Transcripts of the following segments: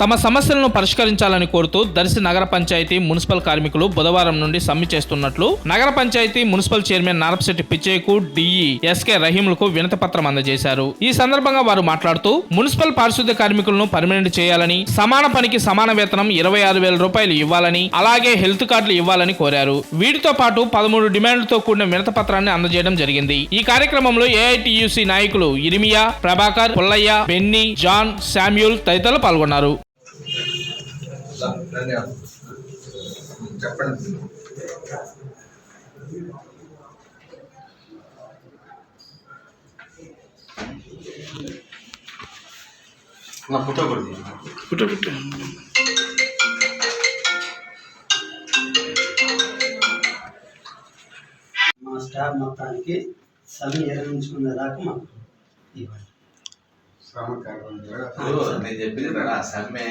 తమ సమస్యలను పరిష్కరించాలని కోరుతూ దర్శి నగర పంచాయతీ మున్సిపల్ కార్మికులు బుధవారం నుండి సమ్మె చేస్తున్నట్లు నగర పంచాయతీ మున్సిపల్ చైర్మన్ నారపశెట్టి పిచ్చయ్యకు డిఈ ఎస్కే రహీంలకు వినతి పత్రం అందజేశారు. ఈ సందర్భంగా వారు మాట్లాడుతూ మున్సిపల్ పారిశుద్ధ్య కార్మికులను పర్మనెంట్ చేయాలని సమాన పనికి సమాన వేతనం ఇరవై ఆరు వేల రూపాయలు ఇవ్వాలని అలాగే హెల్త్ కార్డులు ఇవ్వాలని కోరారు. వీటితో పాటు పదమూడు డిమాండ్లతో కూడిన వినతి పత్రాన్ని అందజేయడం జరిగింది. ఈ కార్యక్రమంలో ఏఐటియుసి నాయకులు Irmiya Prabhakar Pullaiah Benny John Samuel తదితరులు పాల్గొన్నారు. ధన్యవాదాలు చెప్పండి నా ఫోటో కొడుతుంది మా స్టాఫ్ మొత్తానికి సమ్మె నిర్వహించుకునే దాకా మాకు ఇవ్వండి శ్రమ కార్మికులు ఇప్పుడు నేను చెప్పింది కదా ఆ సమ్మె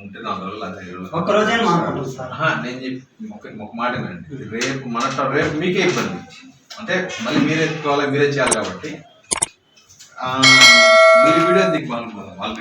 ఉంటే నాలుగు రోజులు. ఒక్క రోజే నేను చెప్పి ఒక ఒక మాట వినండి. రేపు మన రేపు మీకే ఇబ్బంది అంటే మళ్ళీ మీరే ఎత్తుకోవాలి మీరే చేయాలి కాబట్టి. ఆ, మీరు వీడియో దిగ్గు వాళ్ళు